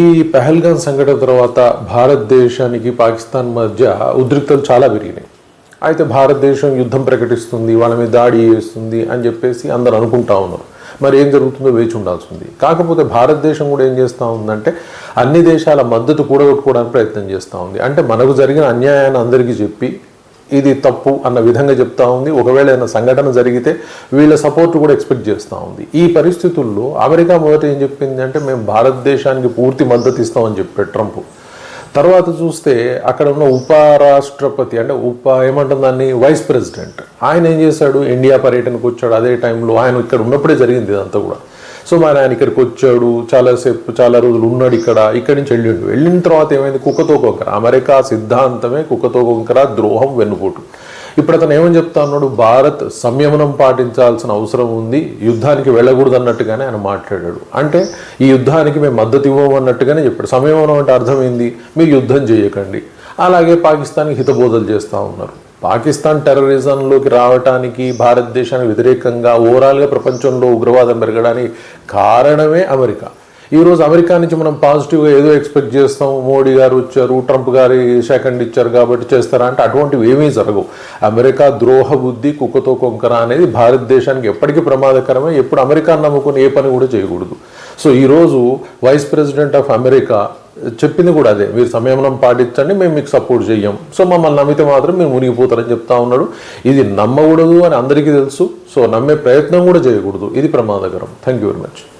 ఈ పెహల్గాన్ సంఘటన తర్వాత భారతదేశానికి పాకిస్తాన్ మధ్య ఉద్రిక్తలు చాలా పెరిగినాయి. అయితే భారతదేశం యుద్ధం ప్రకటిస్తుంది వాళ్ళ మీద దాడి చేస్తుంది అని చెప్పేసి అందరు అనుకుంటా ఉన్నారు. మరి ఏం జరుగుతుందో వేచి ఉండాల్సింది. కాకపోతే భారతదేశం కూడా ఏం చేస్తూ ఉందంటే అన్ని దేశాల మద్దతు కూడగొట్టుకోవడానికి ప్రయత్నం చేస్తూ ఉంది. అంటే మనకు జరిగిన అన్యాయాన్ని అందరికీ చెప్పి ఇది తప్పు అన్న విధంగా చెప్తా ఉంది. ఒకవేళ ఏదైనా సంఘటన జరిగితే వీళ్ళ సపోర్ట్ కూడా ఎక్స్పెక్ట్ చేస్తూ ఉంది. ఈ పరిస్థితుల్లో అమెరికా మొదట ఏం చెప్పింది అంటే మేము భారతదేశానికి పూర్తి మద్దతు ఇస్తామని చెప్పాడు ట్రంప్. తర్వాత చూస్తే అక్కడ ఉన్న ఉపరాష్ట్రపతి అంటే ఉప ఏమంటుంది దాన్ని వైస్ ప్రెసిడెంట్ ఆయన ఏం చేశాడు? ఇండియా పర్యటనకు వచ్చాడు. అదే టైంలో ఆయన ఇక్కడ ఉన్నప్పుడే జరిగింది ఇదంతా కూడా. సో మరి ఆయన ఇక్కడికి వచ్చాడు చాలాసేపు చాలా రోజులు ఉన్నాడు ఇక్కడ ఇక్కడి నుంచి వెళ్ళిండు. వెళ్ళిన తర్వాత ఏమైంది? కుక్కతో కొంకర అమెరికా సిద్ధాంతమే కుక్కతో కొంకర ద్రోహం వెన్నుపోటు. ఇప్పుడు అతను ఏమని చెప్తా ఉన్నాడు? భారత్ సంయమనం పాటించాల్సిన అవసరం ఉంది యుద్ధానికి వెళ్ళకూడదు అన్నట్టుగానే ఆయన మాట్లాడాడు. అంటే ఈ యుద్ధానికి మేము మద్దతు ఇవ్వమన్నట్టుగానే చెప్పాడు. సంయమనం అంటే అర్థమైంది మీరు యుద్ధం చేయకండి. అలాగే పాకిస్తాన్కి హితబోధలు చేస్తూ ఉన్నారు. పాకిస్తాన్ టెర్రరిజంలోకి రావటానికి భారతదేశానికి వ్యతిరేకంగా ఓవరాల్గా ప్రపంచంలో ఉగ్రవాదం పెరగడానికి కారణమే అమెరికా. ఈరోజు అమెరికా నుంచి మనం పాజిటివ్గా ఏదో ఎక్స్పెక్ట్ చేస్తాం. మోడీ గారు వచ్చారు ట్రంప్ గారి సెకండ్ ఇచ్చారు కాబట్టి చేస్తారా అంటే అటువంటివి ఏమీ జరగవు. అమెరికా ద్రోహ బుద్ధి కుక్కతో కొంకర అనేది భారతదేశానికి ఎప్పటికీ ప్రమాదకరమే. ఎప్పుడు అమెరికా నమ్ముకుని ఏ పని కూడా చేయకూడదు. సో ఈరోజు వైస్ ప్రెసిడెంట్ ఆఫ్ అమెరికా చెప్పింది కూడా అదే. మీరు సంయమనం పాటించండి మేము మీకు సపోర్ట్ చెయ్యం. సో మమ్మల్ని నమ్మితే మాత్రం మీరు మునిగిపోతారని చెప్తా ఉన్నాడు. ఇది నమ్మకూడదు అని అందరికీ తెలుసు. సో నమ్మే ప్రయత్నం కూడా చేయకూడదు. ఇది ప్రమాదకరం. Thank you very much